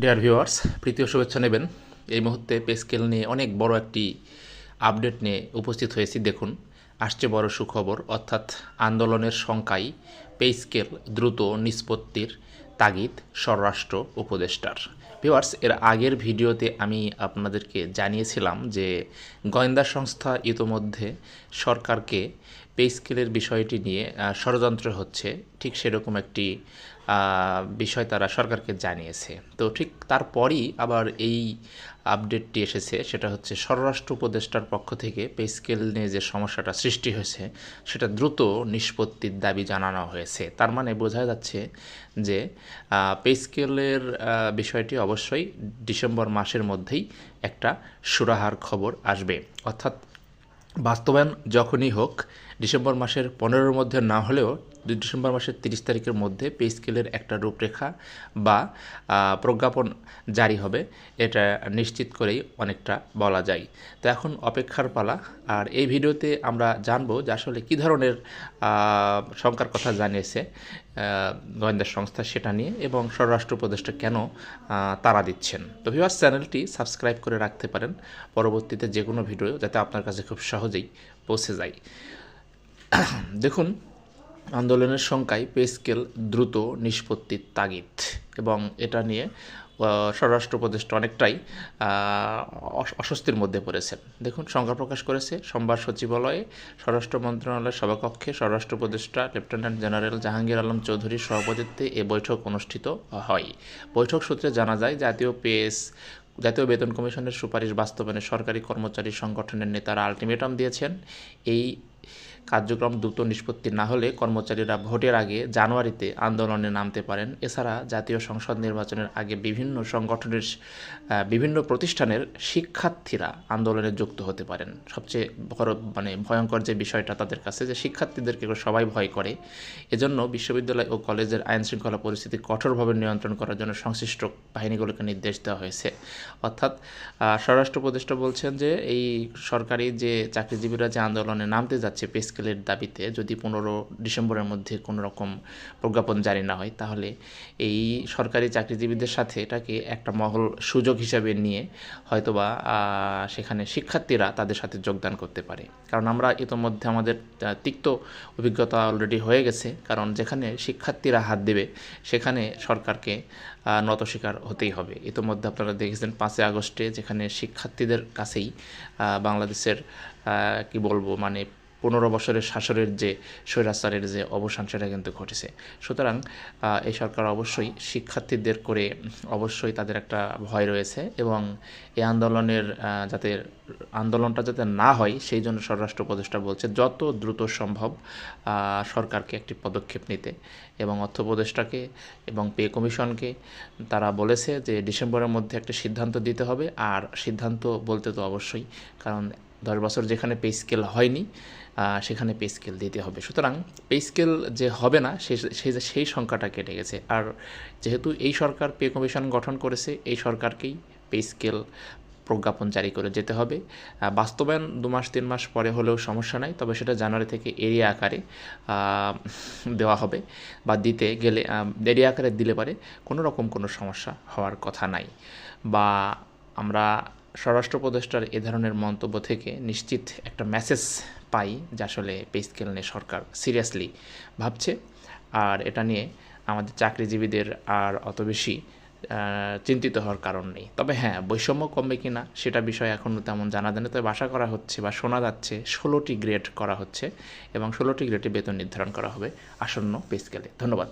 Dear viewers প্রীতীয় শুভেচ্ছা নেবেন। এই মুহূর্তে পে স্কেল নিয়ে অনেক বড় একটি আপডেট নিয়ে উপস্থিত হয়েছি। দেখুন, আসছে বড় সুখবর, অর্থাৎ আন্দোলনের সংখ্যায় পে স্কেল দ্রুত নিষ্পত্তির তাগিদ স্বরাষ্ট্র উপদেষ্টার। ভিউয়ার্স এর আগের ভিডিওতে আমি আপনাদেরকে জানিয়েছিলাম যে গোয়েন্দা সংস্থা ইতোমধ্যে সরকারকে পে স্কেলের বিষয়টি নিয়ে ষড়যন্ত্র হচ্ছে। ঠিক সেরকম একটি বিষয় তারা সরকারকে জানিয়েছে। তো ঠিক তারপরই আবার এই আপডেটটি এসেছে, সেটা হচ্ছে স্বরাষ্ট্র উপদেষ্টার পক্ষ থেকে পে স্কেল নিয়ে যে সমস্যাটা সৃষ্টি হয়েছে, সেটা দ্রুত নিষ্পত্তির দাবি জানানো হয়েছে। তার মানে বোঝা যাচ্ছে যে পে স্কেলের বিষয়টি অবশ্যই ডিসেম্বর মাসের মধ্যেই একটা সুরাহার খবর আসবে। অর্থাৎ বাস্তবায়ন যখনই হোক ডিসেম্বর মাসের পনেরোর মধ্যে না হলেও ডিসেম্বর মাসের তিরিশ তারিখের মধ্যে পে স্কেলের একটা রূপরেখা বা প্রজ্ঞাপন জারি হবে। এটা নিশ্চিত করেই অনেকটা বলা যায়। তো এখন অপেক্ষার পালা। আর এই ভিডিওতে আমরা জানব যে আসলে কী ধরনের শঙ্কার কথা জানিয়েছে গোয়েন্দা সংস্থা সেটা নিয়ে এবং স্বরাষ্ট্র উপদেষ্টা কেন তারা দিচ্ছেন। তো ভিউয়ার্স চ্যানেলটি সাবস্ক্রাইব করে রাখতে পারেন। পরবর্তীতে যে কোনো ভিডিও যাতে আপনার কাছে খুব সহজেই পৌঁছে যায়। দেখুন, আন্দোলনের সংখ্যায় পে স্কেল দ্রুত নিষ্পত্তির তাগিদ এবং এটা নিয়ে স্বরাষ্ট্র উপদেষ্টা অনেকটাই অস্বস্তির মধ্যে পড়েছেন। দেখুন, সংখ্যা প্রকাশ করেছে সোমবার সচিবালয়ে, স্বরাষ্ট্র মন্ত্রণালয়ের সভাকক্ষে, স্বরাষ্ট্র উপদেষ্টা, লেফটেন্যান্ট জেনারেল জাহাঙ্গীর আলম চৌধুরীর সভাপতিত্বে এ বৈঠক অনুষ্ঠিত হয়। বৈঠক সূত্রে জানা যায়, জাতীয় পেস জাতীয় বেতন কমিশনের সুপারিশ বাস্তবায়নে সরকারি কর্মচারী সংগঠনের নেতারা আলটিমেটাম দিয়েছেন। এই কার্যক্রম দ্রুত নিষ্পত্তি না হলে কর্মচারীরা ভোটের আগে জানুয়ারিতে আন্দোলনে নামতে পারেন। এছাড়া জাতীয় সংসদ নির্বাচনের আগে বিভিন্ন সংগঠনের বিভিন্ন প্রতিষ্ঠানের শিক্ষার্থীরা আন্দোলনে যুক্ত হতে পারেন। সবচেয়ে বড় মানে ভয়ঙ্কর যে বিষয়টা তাদের কাছে, যে শিক্ষার্থীদেরকে সবাই ভয় করে। এজন্য বিশ্ববিদ্যালয় ও কলেজের আইন শৃঙ্খলা পরিস্থিতি কঠোরভাবে নিয়ন্ত্রণ করার জন্য সংশ্লিষ্ট বাহিনীগুলোকে নির্দেশ দেওয়া হয়েছে। অর্থাৎ স্বরাষ্ট্র উপদেষ্টা বলছেন যে এই সরকারি যে চাকরিজীবীরা যে আন্দোলনে নামতে যাচ্ছে পে স্কেলের দাবিতে যদি পনেরো ডিসেম্বরের মধ্যে কোনো রকম প্রজ্ঞাপন জারি না হয়, তাহলে এই সরকারি চাকরিজীবীদের সাথে এটাকে একটা মহল সুযোগ হিসাবে নিয়ে হয়তোবা সেখানে শিক্ষার্থীরা তাদের সাথে যোগদান করতে পারে। কারণ আমরা ইতোমধ্যে আমাদের তিক্ত অভিজ্ঞতা অলরেডি হয়ে গেছে। কারণ যেখানে শিক্ষার্থীরা হাত দেবে, সেখানে সরকারকে নত স্বীকার হতেই হবে। ইতোমধ্যে আপনারা দেখেছেন পাঁচই আগস্টে যেখানে শিক্ষার্থীদের কাছেই বাংলাদেশের কি বলব মানে পনেরো বছরের শাসনের যে স্বৈরাচারের যে অবসান, সেটা কিন্তু ঘটেছে। সুতরাং এই সরকার অবশ্যই শিক্ষার্থীদের করে অবশ্যই তাদের একটা ভয় রয়েছে এবং এই আন্দোলনের যাতে আন্দোলনটা যাতে না হয়, সেই জন্য স্বরাষ্ট্র উপদেষ্টা বলছে, যত দ্রুত সম্ভব সরকারকে একটি পদক্ষেপ নিতে। এবং অর্থ উপদেষ্টাকে এবং পে কমিশনকে তারা বলেছে যে ডিসেম্বরের মধ্যে একটা সিদ্ধান্ত দিতে হবে। আর সিদ্ধান্ত বলতে তো অবশ্যই, কারণ দশ বছর যেখানে পে স্কেল হয়নি সেখানে পে স্কেল দিতে হবে। সুতরাং পে স্কেল যে হবে না সেই সেই সংখ্যাটা কেটে গেছে। আর যেহেতু এই সরকার পে কমিশন গঠন করেছে, এই সরকারকেই পে স্কেল প্রজ্ঞাপন জারি করে যেতে হবে। বাস্তবায়ন দু মাস, তিন মাস পরে হলেও সমস্যা নাই, তবে সেটা জানুয়ারি থেকে এরিয়া আকারে দেওয়া হবে বা দিতে গেলে এরিয়া আকারে দিলে পারে, কোনো রকম কোনো সমস্যা হওয়ার কথা নাই। বা আমরা স্বরাষ্ট্র উপদেষ্টার এ ধরনের মন্তব্য থেকে নিশ্চিত একটা মেসেজ পাই যে আসলে পে স্কেল নিয়ে সরকার সিরিয়াসলি ভাবছে। আর এটা নিয়ে আমাদের চাকরিজীবীদের আর অত বেশি চিন্তিত হওয়ার কারণ নেই। তবে হ্যাঁ বৈষম্য কমবে কি না সেটা বিষয় এখনও তেমন জানা যায় না তবে আশা করা হচ্ছে বা শোনা যাচ্ছে ষোলোটি গ্রেড করা হচ্ছে এবং ষোলোটি গ্রেডে বেতন নির্ধারণ করা হবে আসন্ন পে স্কেলে ধন্যবাদ।